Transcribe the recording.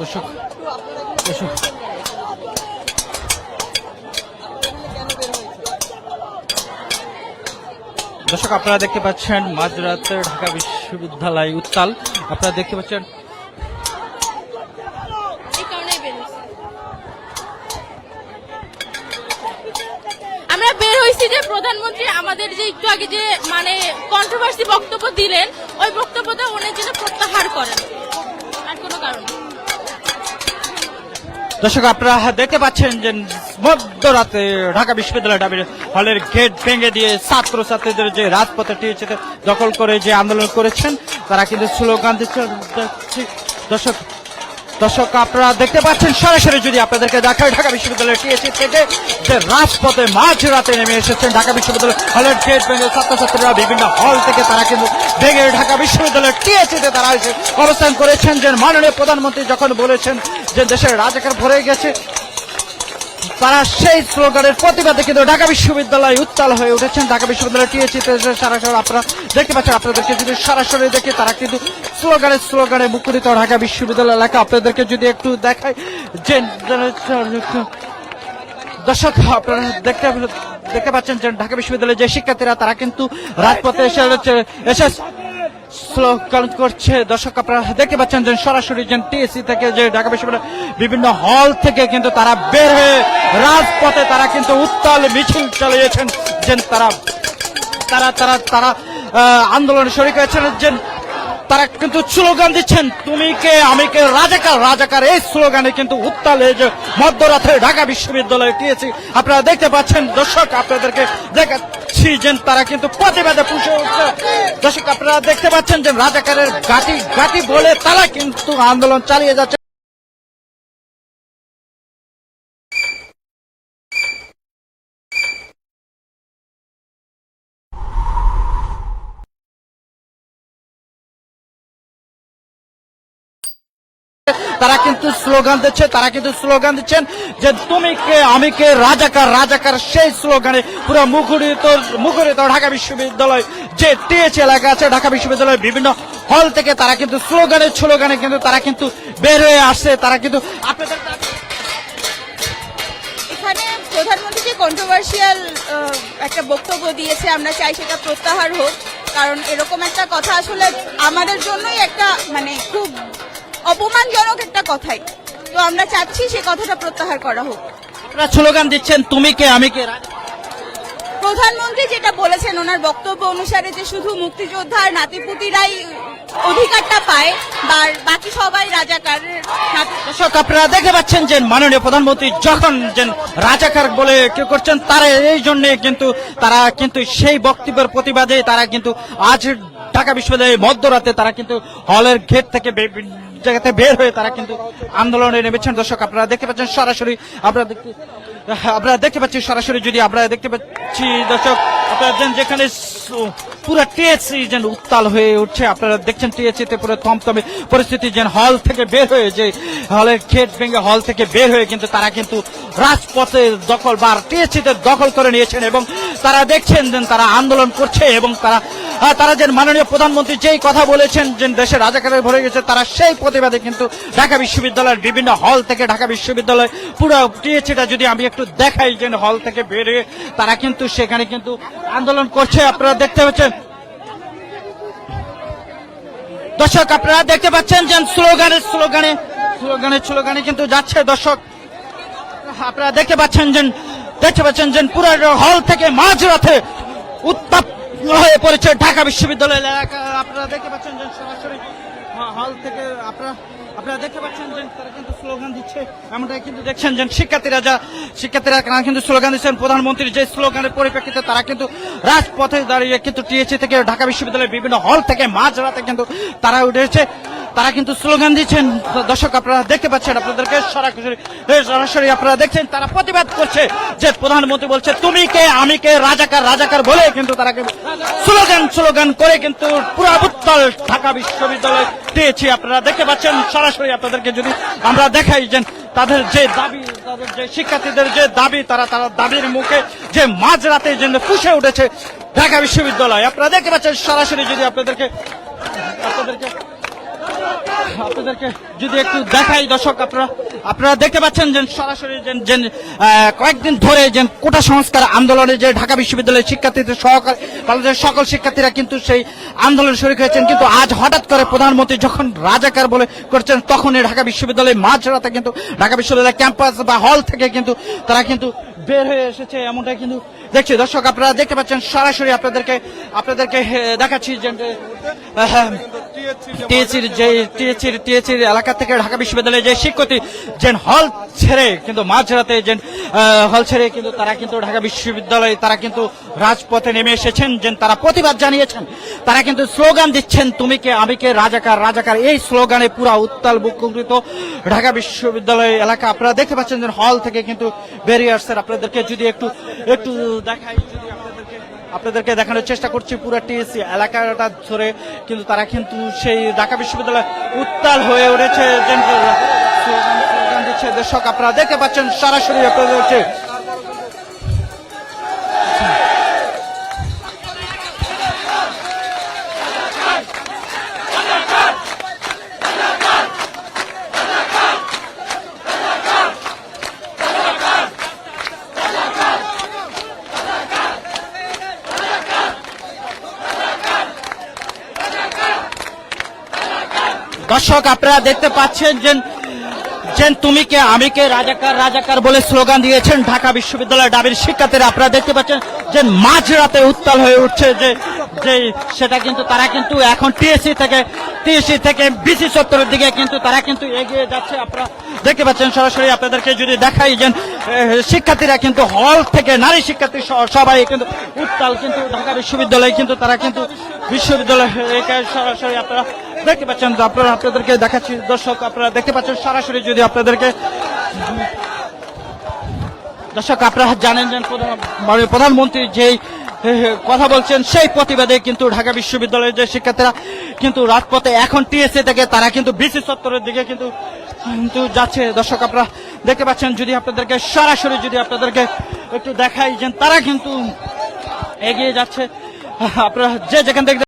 দর্শক দর্শক দর্শক, আপনারা দেখতে পাচ্ছেন মাঝরাতে ঢাকা বিশ্ববিদ্যালয় উত্তাল আপনারা দেখতে পাচ্ছেন। আমরা বের হয়েছি যে প্রধানমন্ত্রী আমাদের যে একটু আগে যে মানে কন্ট্রোভার্সি বক্তব্য দিলেন, ওই বক্তব্যটা উনি যেন প্রত্যাহার করেন আর কোনো কারণ। দর্শক, আপনারা দেখতে পাচ্ছেন যে মধ্যরাতে ঢাকা বিশ্ববিদ্যালয় ডাবির হলের গেট ভেঙে দিয়ে ছাত্র ছাত্রীদের যে রাজপথে টিয়েছে দখল করে যে আন্দোলন করেছেন, তারা কিন্তু স্লোগান দিচ্ছে। দর্শক দর্শক, আপনারা দেখতে পাচ্ছেন, সরাসরি যদি আপনাদেরকে দেখায়, ঢাকা বিশ্ববিদ্যালয়ের টিএসি থেকে যে রাজপথে মাঝ রাতে নেমে এসেছেন ঢাকা বিশ্ববিদ্যালয় হলের গেট ভেঙে ছাত্রছাত্রীরা, বিভিন্ন হল থেকে তারা কিন্তু ভেঙে ঢাকা বিশ্ববিদ্যালয়ের টিএসিতে তারা অবস্থান করেছেন। যে মাননীয় প্রধানমন্ত্রী যখন বলেছেন যে দেশের রাজাকার ভরে গেছে, তারা সেই স্লোগানের প্রতিবাদে কিন্তু ঢাকা বিশ্ববিদ্যালয় উত্তাল হয়ে উঠেছেন। ঢাকা বিশ্ববিদ্যালয় টিএসিতে সরাসরি আপনারা দেখতে পাচ্ছেন, আপনাদেরকে যদি সরাসরি দেখে তারা কিন্তু স্লোগানে স্লোগানে মুখরিত ঢাকা বিশ্ববিদ্যালয় এলাকা। আপনাদেরকে যদি একটু দেখায় যে দর্শক, আপনারা দেখতে দেখতে পাচ্ছেন যে ঢাকা বিশ্ববিদ্যালয়ের যে শিক্ষার্থীরা, তারা কিন্তু রাজপথে এসে এসে স্লোগান করছে। দর্শক, আপনারা দেখতে পাচ্ছেন যে সরাসরি যে টিএসসি থেকে, যে ঢাকা বিশ্ববিদ্যালয় বিভিন্ন হল থেকে কিন্তু তারা বের হয়ে রাজপথে তারা কিন্তু উত্তাল মিছিল চালিয়েছেন। যে তারা তারা তারা তারা আন্দোলনে শরিক হয়েছেন। যে তারা কিন্তু স্লোগান দিচ্ছেন, তুমি কে? আমি কে? রাজাকার রাজাকার, এই স্লোগানে কিন্তু উত্তাল এই যে মধ্যরাতে ঢাকা বিশ্ববিদ্যালয়ে টিয়েছি আপনারা দেখতে পাচ্ছেন, দর্শক, আপনাদেরকে দেখাচ্ছি যে তারা কিন্তু প্রতিবাদে পুষে উঠছে। দর্শক, আপনারা দেখতে পাচ্ছেন যে রাজাকারের গাটি গাটি বলে তারা কিন্তু আন্দোলন চালিয়ে যাচ্ছে। তারা কিন্তু স্লোগান দিচ্ছে, তারা কিন্তু স্লোগান দিচ্ছেন যে তুমি কে, আমি কে, রাজাকার রাজাকার সেই স্লোগানে পুরো মুখরিত মুখরিত ঢাকা বিশ্ববিদ্যালয় যে টিএচ এলাকা আছে, ঢাকা বিশ্ববিদ্যালয়ের বিভিন্ন হল থেকে তারা কিন্তু স্লোগানে স্লোগানে কিন্তু তারা কিন্তু বের হয়ে আসছে, তারা কিন্তু আপনাদের এখানে প্রধানমন্ত্রী যে কন্ট্রোভার্সিয়াল একটা বক্তব্য দিয়েছে, আমরা চাই সেটা প্রত্যাহার হোক। কারণ এরকম একটা কথা আসলে আমাদের জন্যই একটা মানে খুব অপমানজনক একটা কথাই। তো আমরা চাচ্ছি সে কথাটা প্রত্যাহার করা হোক। আপনারা স্লোগান দিচ্ছেন তুমি কে আমি কে? প্রধানমন্ত্রী যেটা বলেছেন ওনার বক্তব্য অনুসারে যে শুধু মুক্তিযোদ্ধার নাতিপুতিরাই অধিকারটা পায় বা বাকি সবাই রাজাকার দর্শক আপনারা দেখতে পাচ্ছেন যে মাননীয় প্রধানমন্ত্রী যখন যে রাজাকার বলে কেউ করছেন তারা এই জন্যে কিন্তু তারা কিন্তু সেই বক্তব্যের প্রতিবাদে তারা কিন্তু আজ ঢাকা বিশ্ববিদ্যালয়ের মধ্যরাতে তারা কিন্তু হলের গেট থেকে জায়গাতে বের হয়ে তারা কিন্তু আন্দোলনে নেমেছেন। দর্শক, আপনারা দেখতে পাচ্ছেন সরাসরি, আপনারা দেখতে আপনারা দেখতে পাচ্ছি সরাসরি যদি আপনারা দেখতে পাচ্ছি, দর্শক, আপনারা যেখানে পুরো টিএসসি যেন উত্তাল হয়ে উঠছে। আপনারা দেখছেন টিএসসি তে পুরো থমথমে পরিস্থিতি যেন হল থেকে বের হয়ে যে হলের গেট ভেঙে হল থেকে বের হয়ে কিন্তু তারা কিন্তু রাজপথে দখল বা টিএসসি তে দখল করে নিয়েছেন এবং তারা দেখছেন যে তারা আন্দোলন করছে এবং তারা তারা যে মাননীয় প্রধানমন্ত্রী যেই কথা বলেছেন, যে দেশে রাজাকারের ভরে গেছে, তারা সেই প্রতিবাদে কিন্তু ঢাকা বিশ্ববিদ্যালয়ের বিভিন্ন হল থেকে ঢাকা বিশ্ববিদ্যালয় পুরো টিএসসিটা যদি আমি একটু দেখাই, যে হল থেকে বের হয়ে তারা কিন্তু সেখানে কিন্তু আন্দোলন করছে। আপনারা দেখতে পাচ্ছেন, দর্শক, আপনারা দেখতে পাচ্ছেন যে স্লোগানে স্লোগানে স্লোগানে স্লোগানে কিন্তু যাচ্ছে দর্শক। আপনারা দেখতে পাচ্ছেন যে, দেখতে পাচ্ছেন যে পুরো হল থেকে মাঝরাতে উত্তাপ হয়ে পড়েছে ঢাকা বিশ্ববিদ্যালয়ের এলাকা। আপনারা দেখতে পাচ্ছেন যে সরাসরি হল থেকে আপনারা আপনারা দেখতে পাচ্ছেন যে তারা কিন্তু স্লোগান দিচ্ছে। এমনটাই কিন্তু দেখছেন যে শিক্ষার্থীরা যা শিক্ষার্থীরা কিন্তু স্লোগান দিচ্ছেন। প্রধানমন্ত্রীর যে স্লোগানের পরিপ্রেক্ষিতে তারা কিন্তু রাজপথে দাঁড়িয়ে কিন্তু টিএসসি থেকে ঢাকা বিশ্ববিদ্যালয়ের বিভিন্ন হল থেকে মাঝরাতে কিন্তু তারা উঠেছে। তারা কিন্তু স্লোগান দিচ্ছেন। দর্শক, আপনারা দেখতে পাচ্ছেন, আপনাদেরকে সরাসরি সরাসরি আপনারা দেখছেন, তারা প্রতিবাদ করছে যে প্রধানমন্ত্রী বলছে, তুমি কে? আমি কে? রাজাকার রাজাকার বলে কিন্তু তারা স্লোগান স্লোগান করে কিন্তু পুরো উত্তল ঢাকা বিশ্ববিদ্যালয় দিয়েছি। আপনারা দেখতে পাচ্ছেন, সরাসরি আপনাদেরকে যদি আমরা দেখাই যে তাদের যে দাবি, তাদের যে শিক্ষার্থীদের যে দাবি, তারা তারা দাবির মুখে যে মাঝরাতে যে ফুসে উঠেছে ঢাকা বিশ্ববিদ্যালয়। আপনারা দেখতে পাচ্ছেন, সরাসরি যদি আপনাদেরকে আপনাদেরকে আপনাদেরকে যদি একটু দেখাই, দর্শক, আপনারা আপনারা দেখতে পাচ্ছেন যে সরাসরি যে কয়েকদিন ধরে যে কোটা সংস্কার আন্দোলনে যে ঢাকা বিশ্ববিদ্যালয়ের শিক্ষার্থীদের সহকারে বাংলাদেশের সকল শিক্ষার্থীরা কিন্তু সেই আন্দোলনে শরিক হয়েছেন। কিন্তু আজ হঠাৎ করে প্রধানমন্ত্রী যখন রাজাকার বলে করছেন, তখন এই ঢাকা বিশ্ববিদ্যালয়ের মাঝরাতে কিন্তু ঢাকা বিশ্ববিদ্যালয়ের ক্যাম্পাস বা হল থেকে কিন্তু তারা কিন্তু বের হয়ে এসেছে এমনটা কিন্তু দেখছি। দর্শক, আপনারা দেখতে পাচ্ছেন সরাসরি আপনাদেরকে আপনাদেরকে দেখাচ্ছি যে টিএসির যে টিএসির টিএসির এলাকা থেকে ঢাকা বিশ্ববিদ্যালয়ে যে শিক্ষার্থী যে হল ছেড়ে কিন্তু মাঝরাতে যে হল ছেড়ে কিন্তু তারা কিন্তু ঢাকা বিশ্ববিদ্যালয়ে তারা কিন্তু রাজপথে নেমে এসেছেন যে তারা প্রতিবাদ জানিয়েছেন। তারা কিন্তু স্লোগান দিচ্ছেন, তুমি কে, আমি কে, রাজাকার রাজাকার। এই স্লোগানে পুরা উত্তাল বুকুকৃত ঢাকা বিশ্ববিদ্যালয় এলাকা। আপনারা দেখতে পাচ্ছেন যে হল থেকে কিন্তু বেরিয়ে আসছেন। আপনাদেরকে যদি একটু একটু দেখাই আপনাদেরকে দেখানোর চেষ্টা করছি, পুরো টিএসসি এলাকাটা ধরে, কিন্তু তারা কিন্তু সেই ঢাকা বিশ্ববিদ্যালয় উত্তাল হয়ে উঠেছে। দর্শক, আপনারা দেখতে পাচ্ছেন, সরাসরি আপনাদের দর্শক, আপনারা দেখতে পাচ্ছেন যে যে তুমি কে আমি কে রাজাকার রাজাকার বলে স্লোগান দিয়েছেন ঢাকা বিশ্ববিদ্যালয়ের ডাবির শিক্ষার্থীরা। আপনারা দেখতে পাচ্ছেন যে মাঝরাতে উত্তাল হয়ে উঠছে যে যে সেটা কিন্তু, তারা কিন্তু এখন টিএসসি থেকে টিএসসি থেকে বিসি চত্বরের দিকে কিন্তু তারা কিন্তু এগিয়ে যাচ্ছে। আপনারা দেখতে পাচ্ছেন সরাসরি আপনাদেরকে যদি দেখাই যে শিক্ষার্থীরা কিন্তু হল থেকে নারী শিক্ষার্থী সবাই কিন্তু উত্তাল কিন্তু ঢাকা বিশ্ববিদ্যালয়ে কিন্তু তারা কিন্তু বিশ্ববিদ্যালয় সরাসরি আপনারা দেখতে পাচ্ছেন আপনারা, আপনাদেরকে দেখাচ্ছি, দর্শক, আপনারা দেখতে পাচ্ছেন সরাসরি যদি আপনাদেরকে দর্শক, আপনারা জানেন মাননীয় প্রধানমন্ত্রী যেই কথা বলছেন, সেই প্রতিবাদে কিন্তু ঢাকা বিশ্ববিদ্যালয়ের যে শিক্ষার্থীরা কিন্তু রাজপথে এখন টিএসএ থেকে তারা কিন্তু বিসি চত্বরের দিকে কিন্তু কিন্তু যাচ্ছে। দর্শক, আপনারা দেখতে পাচ্ছেন যদি আপনাদেরকে সরাসরি যদি আপনাদেরকে একটু দেখাই যে তারা কিন্তু এগিয়ে যাচ্ছে। আপনারা যে যেখান থেকে